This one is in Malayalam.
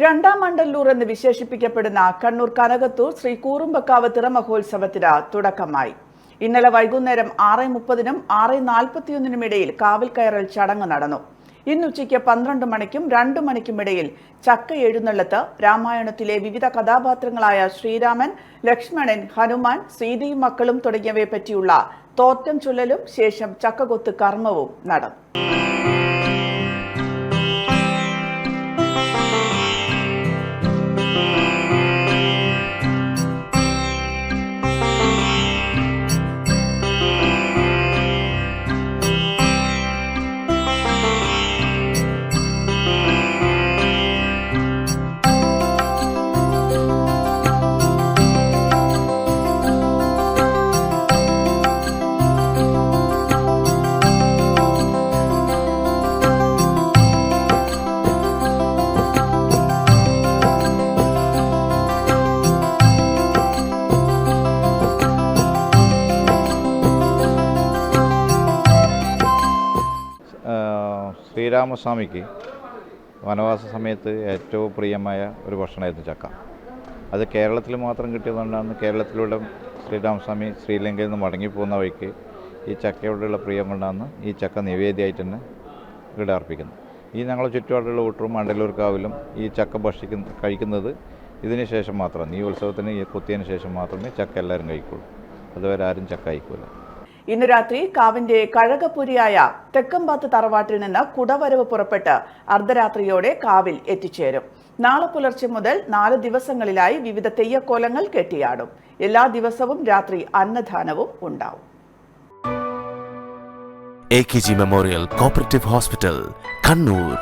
രണ്ടാം മണ്ടല്ലൂർ എന്ന് വിശേഷിപ്പിക്കപ്പെടുന്ന കണ്ണൂർ കനകത്തൂർ ശ്രീ കൂറുമ്പക്കാവ് തിറമഹോത്സവത്തിന് തുടക്കമായി. ഇന്നലെ വൈകുന്നേരം ആറ് മുപ്പതിനും ആറ് നാൽപ്പത്തിയൊന്നിനും ഇടയിൽ കാവിൽ കയറൽ ചടങ്ങ് നടന്നു. ഇന്ന് ഉച്ചയ്ക്ക് പന്ത്രണ്ട് മണിക്കും രണ്ടു മണിക്കും ഇടയിൽ ചക്ക എഴുന്നള്ളത്ത് രാമായണത്തിലെ വിവിധ കഥാപാത്രങ്ങളായ ശ്രീരാമൻ ലക്ഷ്മണൻ ഹനുമാൻ സീതയും മക്കളും തുടങ്ങിയവയെ പറ്റിയുള്ള തോറ്റം ചുല്ലലും ശേഷം ചക്കകൊത്ത് കർമ്മവും നടന്നു. ശ്രീരാമസ്വാമിക്ക് വനവാസ സമയത്ത് ഏറ്റവും പ്രിയമായ ഒരു ഭക്ഷണമായിരുന്നു ചക്ക. അത് കേരളത്തിൽ മാത്രം കിട്ടിയതുകൊണ്ടാണ് കേരളത്തിലൂടെ ശ്രീരാമസ്വാമി ശ്രീലങ്കയിൽ നിന്ന് മടങ്ങിപ്പോകുന്ന വഴിക്ക് ഈ ചക്കയോടുള്ള പ്രിയം കൊണ്ടാണ് ഈ ചക്ക നിവേദ്യമായിട്ട് തന്നെ ഇവിടെ അർപ്പിക്കുന്നത്. ഈ ഞങ്ങളുടെ ചുറ്റുപാടുള്ള ഊട്ടറും മണ്ടലൂർക്കാവിലും കാവിലും ഈ ചക്ക ഭക്ഷിക്കുന്ന കഴിക്കുന്നത് ഇതിന് ശേഷം മാത്രമാണ് ഈ ഉത്സവത്തിന് കുത്തിയതിന് ശേഷം മാത്രമേ ചക്ക എല്ലാവരും കഴിക്കുള്ളൂ. അതുവരെ ആരും ചക്ക കഴിക്കില്ല ഇന്ന് രാത്രി കാവിന്റെ കഴകപ്പുരിയായ തെക്കമ്പാത്ത് തറവാട്ടിൽ നിന്ന് കുടവരവ് പുറപ്പെട്ട് അർദ്ധരാത്രിയോടെ കാവിൽ എത്തിച്ചേരും. നാളെ പുലർച്ചെ മുതൽ നാല് ദിവസങ്ങളിലായി വിവിധ തെയ്യക്കോലങ്ങൾ കെട്ടിയാടും. എല്ലാ ദിവസവും രാത്രി അന്നദാനവും ഉണ്ടാവും. A K G memorial cooperative hospital Kannur